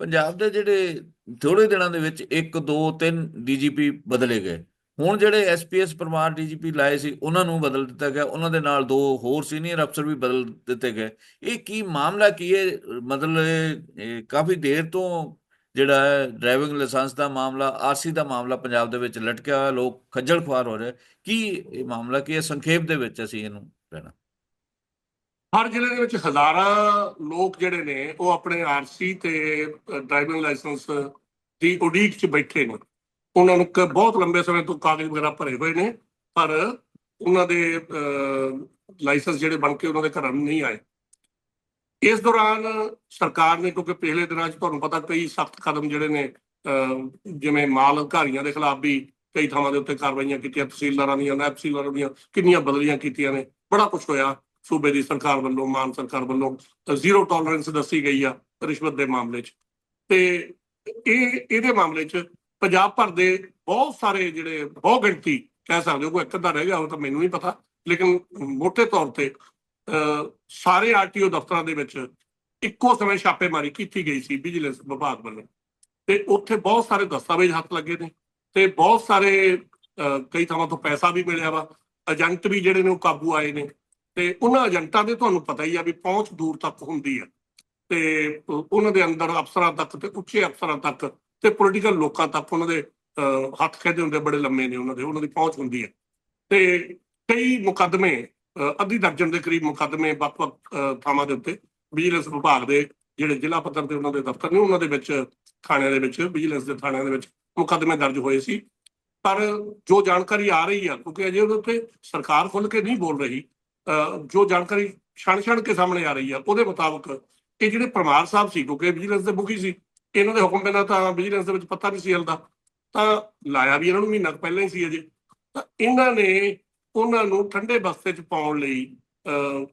ਪੰਜਾਬ ਦੇ ਜਿਹੜੇ ਥੋੜੇ ਦਿਨਾਂ ਦੇ ਵਿੱਚ 1 2 3 ਡੀਜੀਪੀ ਬਦਲੇ ਗਏ। ਹੁਣ ਜਿਹੜੇ ਐਸਪੀਐਸ ਪਰਮਾਰ ਡੀਜੀਪੀ ਲਾਏ ਸੀ, ਉਹਨਾਂ ਨੂੰ ਬਦਲ ਦਿੱਤਾ ਗਿਆ। ਉਹਨਾਂ ਦੇ ਨਾਲ ਦੋ ਹੋਰ ਸੀਨੀਅਰ ਅਫਸਰ ਵੀ ਬਦਲ ਦਿੱਤੇ ਗਏ। ਇਹ ਕੀ ਮਾਮਲਾ ਕੀ ਹੈ? ਮਤਲਬ ਕਾਫੀ ਦੇਰ ਤੋਂ ਜਿਹੜਾ ਹੈ, ਡਰਾਈਵਿੰਗ ਲਾਇਸੈਂਸ ਦਾ ਮਾਮਲਾ ਆਰਸੀ ਦਾ ਮਾਮਲਾ ਪੰਜਾਬ ਦੇ ਵਿੱਚ ਲਟਕਿਆ ਹੋਇਆ, ਲੋਕ ਖੱਜਲ ਖੁਆਰ ਹੋ ਰਹੇ। ਕੀ ਇਹ ਮਾਮਲਾ ਕੀ ਹੈ? ਸੰਖੇਪ ਦੇ ਵਿੱਚ ਅਸੀਂ ਇਹਨੂੰ ਲੈਣਾ। ਹਰ ਜ਼ਿਲ੍ਹੇ ਦੇ ਵਿੱਚ ਹਜ਼ਾਰਾਂ ਲੋਕ ਜਿਹੜੇ ਨੇ ਉਹ ਆਪਣੇ ਆਰਸੀ ਤੇ ਡਰਾਈਵਿੰਗ ਲਾਇਸੈਂਸ ਦੀ ਉਡੀਕ 'ਚ ਬੈਠੇ ਨੇ। ਉਹਨਾਂ ਨੂੰ ਕ- ਬਹੁਤ ਲੰਬੇ ਸਮੇਂ ਤੋਂ ਕਾਗਜ਼ ਵਗੈਰਾ ਭਰੇ ਹੋਏ ਨੇ ਪਰ ਉਹਨਾਂ ਦੇ ਲਾਇਸੈਂਸ ਜਿਹੜੇ ਬਣ ਕੇ ਉਹਨਾਂ ਦੇ ਘਰਾਂ ਨੂੰ ਨਹੀਂ ਆਏ। ਇਸ ਦੌਰਾਨ ਸਰਕਾਰ ਨੇ ਕਿਉਂਕਿ ਪਿਛਲੇ ਦਿਨਾਂ 'ਚ ਤੁਹਾਨੂੰ ਪਤਾ ਕਈ ਸਖਤ ਕਦਮ ਜਿਹੜੇ ਨੇ ਅਹ, ਜਿਵੇਂ ਮਾਲ ਅਧਿਕਾਰੀਆਂ ਦੇ ਖਿਲਾਫ ਵੀ ਕਈ ਥਾਵਾਂ ਦੇ ਉੱਤੇ ਕਾਰਵਾਈਆਂ ਕੀਤੀਆਂ ਤਹਿਸੀਲਦਾਰਾਂ ਦੀਆਂ ਨਾਇਬ ਤਹਿਸੀਲਦਾਰਾਂ ਦੀਆਂ ਕਿੰਨੀਆਂ ਬਦਲੀਆਂ ਕੀਤੀਆਂ ਨੇ ਬੜਾ ਕੁਝ ਹੋਇਆ। ਸੂਬੇ ਦੀ ਸਰਕਾਰ ਵੱਲੋਂ ਮਾਨ ਸਰਕਾਰ ਵੱਲੋਂ ਜ਼ੀਰੋ ਟੋਲਰੈਂਸ ਦੱਸੀ ਗਈ ਆ ਰਿਸ਼ਵਤ ਦੇ ਮਾਮਲੇ 'ਚ। ਤੇ ਇਹ ਇਹਦੇ ਮਾਮਲੇ 'ਚ ਪੰਜਾਬ ਭਰ ਦੇ ਬਹੁਤ ਸਾਰੇ ਜਿਹੜੇ ਬਹੁ ਗਿਣਤੀ ਕਹਿ ਸਕਦੇ ਹੋ ਕੋਈ ਇੱਕ ਅੱਧਾ ਰਹਿ ਗਿਆ ਉਹ ਤਾਂ ਮੈਨੂੰ ਨਹੀਂ ਪਤਾ ਲੇਕਿਨ ਮੋਟੇ ਤੌਰ ਤੇ ਅਹ, ਸਾਰੇ ਆਰਟੀਓ ਦਫ਼ਤਰਾਂ ਦੇ ਵਿੱਚ ਇੱਕੋ ਸਮੇਂ ਛਾਪੇਮਾਰੀ ਕੀਤੀ ਗਈ ਸੀ ਵਿਜੀਲੈਂਸ ਵਿਭਾਗ ਵੱਲੋਂ। ਤੇ ਉੱਥੇ ਬਹੁਤ ਸਾਰੇ ਦਸਤਾਵੇਜ਼ ਹੱਥ ਲੱਗੇ ਨੇ ਤੇ ਬਹੁਤ ਸਾਰੇ ਅਹ, ਕਈ ਥਾਵਾਂ ਤੋਂ ਪੈਸਾ ਵੀ ਮਿਲਿਆ ਵਾ। ਏਜੰਟ ਵੀ ਜਿਹੜੇ ਨੇ ਉਹ ਕਾਬੂ ਆਏ ਨੇ। ਤੇ ਉਹਨਾਂ ਏਜੰਟਾਂ ਦੇ ਤੁਹਾਨੂੰ ਪਤਾ ਹੀ ਆ ਵੀ ਪਹੁੰਚ ਦੂਰ ਤੱਕ ਹੁੰਦੀ ਆ। ਤੇ ਉਹਨਾਂ ਦੇ ਅੰਦਰ ਅਫਸਰਾਂ ਤੱਕ ਤੇ ਉੱਚੇ ਅਫਸਰਾਂ ਤੱਕ ਤੇ ਪੋਲੀਟੀਕਲ ਲੋਕਾਂ ਤੱਕ ਉਹਨਾਂ ਦੇ ਅਹ, ਹੱਥ ਖੇਦੇ ਹੁੰਦੇ ਬੜੇ ਲੰਮੇ ਨੇ ਉਹਨਾਂ ਦੇ ਉਹਨਾਂ ਦੀ ਪਹੁੰਚ ਹੁੰਦੀ ਹੈ ਤੇ ਕਈ ਮੁਕੱਦਮੇ ਅੱਧੀ ਦਰਜਨ ਦੇ ਕਰੀਬ ਮੁਕੱਦਮੇ ਵੱਖ-ਵੱਖ ਥਾਵਾਂ ਦੇ ਉੱਤੇ ਵਿਜੀਲੈਂਸ ਵਿਭਾਗ ਦੇ ਜਿਹੜੇ ਜ਼ਿਲ੍ਹਾ ਪੱਧਰ ਤੇ ਉਹਨਾਂ ਦੇ ਦਫ਼ਤਰ ਨੇ ਉਹਨਾਂ ਦੇ ਵਿੱਚ ਥਾਣਿਆਂ ਦੇ ਵਿੱਚ ਵਿਜੀਲੈਂਸ ਦੇ ਥਾਣਿਆਂ ਦੇ ਵਿੱਚ ਮੁਕੱਦਮੇ ਦਰਜ ਹੋਏ ਸੀ। ਪਰ ਜੋ ਜਾਣਕਾਰੀ ਆ ਰਹੀ ਆ ਕਿਉਂਕਿ ਅਜੇ ਉਹਦੇ ਉੱਤੇ ਸਰਕਾਰ ਖੁੱਲ ਕੇ ਨਹੀਂ ਬੋਲ ਰਹੀ ਜੋ ਜਾਣਕਾਰੀ ਛਣ ਛਣ ਕੇ ਸਾਹਮਣੇ ਆ ਰਹੀ ਆ ਉਹਦੇ ਮੁਤਾਬਕ ਇਹ ਜਿਹੜੇ ਪਰਮਾਰ ਸਾਹਿਬ ਸੀ ਕਿਉਂਕਿ ਵਿਜੀਲੈਂਸ ਦੇ ਮੁਖੀ ਸੀ ਇਹਨਾਂ ਦੇ ਹੁਕਮ ਬਿਨਾਂ ਤਾਂ ਵਿਜੀਲੈਂਸ ਦੇ ਵਿੱਚ ਪਤਾ ਨਹੀਂ ਸੀ ਹਿਲਦਾ। ਤਾਂ ਲਾਇਆ ਵੀ ਇਹਨਾਂ ਨੂੰ ਮਹੀਨਾ ਪਹਿਲਾਂ ਹੀ ਸੀ ਅਜੇ। ਤਾਂ ਇਹਨਾਂ ਨੇ ਉਹਨਾਂ ਨੂੰ ਠੰਡੇ ਬਸਤੇ 'ਚ ਪਾਉਣ ਲਈ ਅਹ,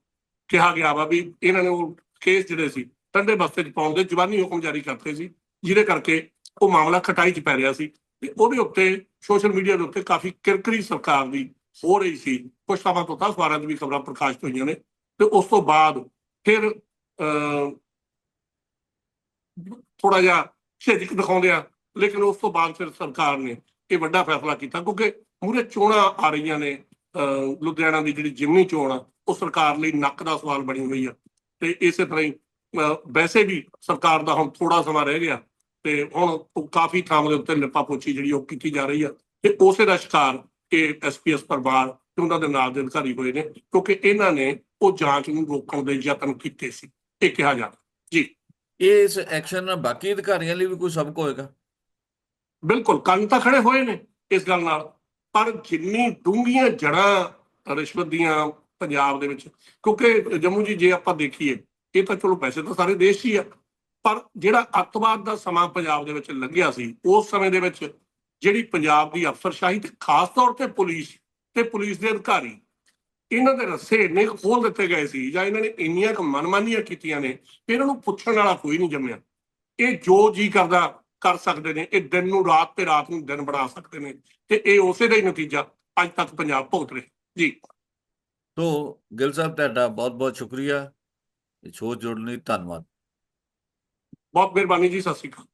ਕਿਹਾ ਗਿਆ ਵਾ ਵੀ ਇਹਨਾਂ ਨੇ ਉਹ ਕੇਸ ਜਿਹੜੇ ਸੀ ਠੰਡੇ ਬਸਤੇ 'ਚ ਪਾਉਣ ਦੇ ਜ਼ਬਾਨੀ ਹੁਕਮ ਜਾਰੀ ਕਰਤੇ ਸੀ ਜਿਹਦੇ ਕਰਕੇ ਉਹ ਮਾਮਲਾ ਖਟਾਈ 'ਚ ਪੈ ਰਿਹਾ ਸੀ। ਤੇ ਉਹਦੇ ਉੱਤੇ ਸੋਸ਼ਲ ਮੀਡੀਆ ਦੇ ਉੱਤੇ ਕਾਫੀ ਕਿਰਕਰੀ ਸਰਕਾਰ ਦੀ ਹੋ ਰਹੀ ਸੀ। ਕੁਝ ਸਮਾਂ ਤੋਂ ਤਾਂ ਅਖਬਾਰਾਂ 'ਚ ਵੀ ਖਬਰਾਂ ਪ੍ਰਕਾਸ਼ਿਤ ਹੋਈਆਂ ਨੇ ਤੇ ਉਸ ਤੋਂ ਬਾਅਦ ਫਿਰ ਥੋੜਾ ਜਿਹਾ ਝਿਜਕ ਦਿਖਾਉਂਦੇ ਆ ਲੇਕਿਨ ਉਸ ਤੋਂ ਬਾਅਦ ਫਿਰ ਸਰਕਾਰ ਨੇ ਇਹ ਵੱਡਾ ਫੈਸਲਾ ਕੀਤਾ ਕਿਉਂਕਿ ਮੂਰੇ ਚੋਣਾਂ ਆ ਰਹੀਆਂ ਨੇ ਅਹ, ਲੁਧਿਆਣਾ ਦੀ ਜਿਹੜੀ ਜਿਮਨੀ ਚੋਣ ਆ ਉਹ ਸਰਕਾਰ ਲਈ ਨੱਕ ਦਾ ਸਵਾਲ ਬਣੀ ਹੋਈ ਆ। ਤੇ ਇਸੇ ਤਰ੍ਹਾਂ ਹੀ ਅਹ, ਵੈਸੇ ਵੀ ਸਰਕਾਰ ਦਾ ਹੁਣ ਥੋੜਾ ਸਮਾਂ ਰਹਿ ਗਿਆ ਤੇ ਹੁਣ ਕਾਫੀ ਥਾਵਾਂ ਦੇ ਉੱਤੇ ਲਿਪਾ ਪੋਚੀ ਜਿਹੜੀ ਉਹ ਕੀਤੀ ਜਾ ਰਹੀ ਆ। ਤੇ ਉਸੇ ਦਾ ਸ਼ਿਕਾਰ ਇਹ ਐਸਪੀਐਸ ਪਰਿਵਾਰ ਤੇ ਉਹਨਾਂ ਦੇ ਨਾਲ ਦੇ ਅਧਿਕਾਰੀ ਹੋਏ ਨੇ ਕਿਉਂਕਿ ਇਹਨਾਂ ਨੇ ਉਹ ਜਾਂਚ ਨੂੰ ਰੋਕਣ ਦੇ ਯਤਨ ਕੀਤੇ ਸੀ ਇਹ ਕਿਹਾ ਜਾਂਦਾ ਇਸ ਐਕਸ਼ਨ ਨਾਲ ਬਾਕੀ ਅਧਿਕਾਰੀਆਂ ਲਈ ਵੀ ਕੋਈ ਸਬਕ ਹੋਏਗਾ? ਬਿਲਕੁਲ ਕੰਨ ਤਾਂ ਖੜੇ ਹੋਏ ਨੇ ਇਸ ਗੱਲ ਨਾਲ ਪਰ ਜਿੰਨੀ ਡੂੰਘੀਆਂ ਜੜਾਂ ਰਿਸ਼ਵਤ ਦੀਆਂ ਪੰਜਾਬ ਦੇ ਵਿੱਚ ਕਿਉਂਕਿ ਜੰਮੂ ਜੀ ਜੇ ਆਪਾਂ ਦੇਖੀਏ ਇਹ ਤਾਂ ਚਲੋ ਵੈਸੇ ਤਾਂ ਸਾਰੇ ਦੇਸ਼ 'ਚ ਹੀ ਆ ਪਰ ਜਿਹੜਾ ਅੱਤਵਾਦ ਦਾ ਸਮਾਂ ਪੰਜਾਬ ਦੇ ਵਿੱਚ ਲੰਘਿਆ ਸੀ ਉਸ ਸਮੇਂ ਦੇ ਵਿੱਚ ਜਿਹੜੀ ਪੰਜਾਬ ਦੀ ਅਫਸਰਸ਼ਾਹੀ ਤੇ ਖਾਸ ਤੌਰ ਤੇ ਪੁਲਿਸ ਤੇ ਪੁਲਿਸ ਦੇ ਅਧਿਕਾਰੀ ਇਹਨਾਂ ਦੇ ਰਸੇ ਇੰਨੇ ਖੋਲ ਦਿੱਤੇ ਗਏ ਸੀ ਜਾਂ ਇਹਨਾਂ ਨੇ ਇੰਨੀਆਂ ਕੁ ਮਨਮਾਨੀਆਂ ਕੀਤੀਆਂ ਨੇ ਕਿ ਇਹਨਾਂ ਨੂੰ ਪੁੱਛਣ ਵਾਲਾ ਕੋਈ ਨਹੀਂ ਜੰਮਿਆ। ਇਹ ਜੋ ਜੀ ਕਰਦਾ ਕਰ ਸਕਦੇ ਨੇ ਇਹ ਦਿਨ ਨੂੰ ਰਾਤ ਤੇ ਰਾਤ ਨੂੰ ਦਿਨ ਬਣਾ ਸਕਦੇ ਨੇ ਤੇ ਇਹ ਉਸੇ ਦਾ ਹੀ ਨਤੀਜਾ ਅੱਜ ਤੱਕ ਪੰਜਾਬ ਭੁਗਤ ਰਿਹਾ। ਜੀ। ਤੋ ਗਿਲ ਸਾਹਿਬ ਤੁਹਾਡਾ ਬਹੁਤ ਬਹੁਤ ਸ਼ੁਕਰੀਆ। ਇਹ ਸ਼ੋਅ ਜੁੜਨ ਲਈ ਧੰਨਵਾਦ। ਬਹੁਤ ਮਿਹਰਬਾਨੀ ਜੀ ਸਤਿ ਸ਼੍ਰੀ ਅਕਾਲ।